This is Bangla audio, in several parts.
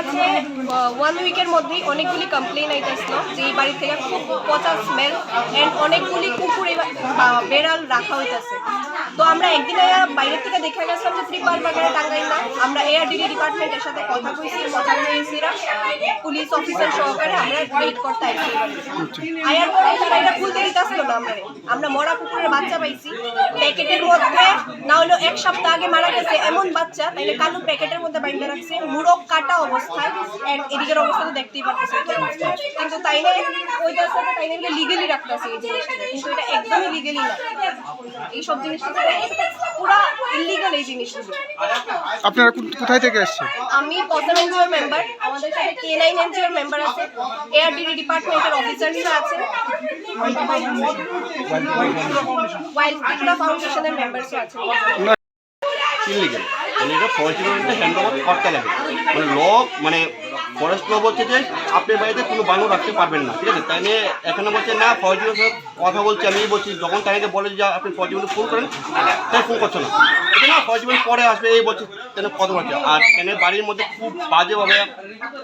আছে ওয়ান উইকের মধ্যেই অনেকগুলি কমপ্লেন আইতেছিল, যে এই বাড়ি থেকে খুব পচা স্মেল অ্যান্ড অনেকগুলি কুকুর বেড়াল রাখা হইতেছে। তো আমরা একদিন বাইরের থেকে দেখা গেছিলাম যে ত্রিপাল বাগানে টাঙ্গাই না। আমরা এআরডিডি ডিপার্টমেন্টের সাথে কথা কইছি কথা কইছিরা পুলিশ অফিসার সহকারে আমরা রেড করতে আইছি। আয়ার পরে তারা এটা খুলতে দিতেছিল না আমরা। আমরা মরা কুকুরের বাচ্চা পাইছি। প্যাকেটের মধ্যে না হলো এক সপ্তাহ আগে মারা গেছে এমন বাচ্চা তাইলে কালো প্যাকেটের মধ্যে বাইন্দা রাখছে। মুড়ক কাটা অবস্থায় এদিকের অবস্থা তো দেখতেই পারতেছে কিন্তু তাই না ওই দশটাতে তাই না লিগেলি রাখতেছে এই জিনিসটা। কিন্তু এটা একদমই লিগেলি না। এইসব জিনিস পুরা ইলিগাল এই জিনিসগুলো আপনারা কোথায় থেকে এসছেন আমি পসাম এনজিওর মেম্বার আমাদের সাথে কে নাইন এনজিওর মেম্বার আছে। এআরডিডি ডিপার্টমেন্টের অফিসার্সরা আছে। ওয়াইল্ড ফাউন্ডেশনের মেম্বার্সও আছে। এটা করতে লাগে মানে ল মানে ফরেস্ট ল বলছে যে আপনার বাড়িতে কোনো বানর রাখতে পারবেন না ঠিক আছে তাই নিয়ে এখানে বলছে না ফরেস্ট ডিপার্টমেন্ট কথা বলছি আমি বলছি যখন বলে যে আপনি করছ না বলছে না ফরেস্ট ডিপার্টমেন্ট পরে আসবে এই বলছে কেন আর বাড়ির মধ্যে খুব বাজেভাবে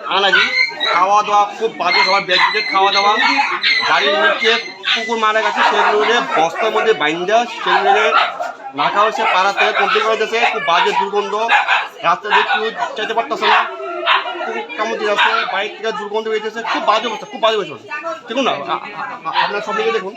আনাজি খাওয়া দাওয়া খুব বাজে খাবার ব্যাগ খাওয়া দাওয়া বাড়ির নিচে কুকুর মারা গেছে, সেগুলো বস্তার মধ্যে বাইন্দা, সেগুলো রাখা হয়েছে পাড়াতে কমপ্লিট করে দিয়েছে খুব বাজে দুর্গন্ধ। রাস্তা দিয়ে কেউ যেতে পারতেছে না। কেমন যাচ্ছে, বাইক থেকে দুর্গন্ধ বেরিয়েছে খুব বাজে অবস্থা, খুব বাজে অবস্থা। দেখুন না আপনার সব দেখুন।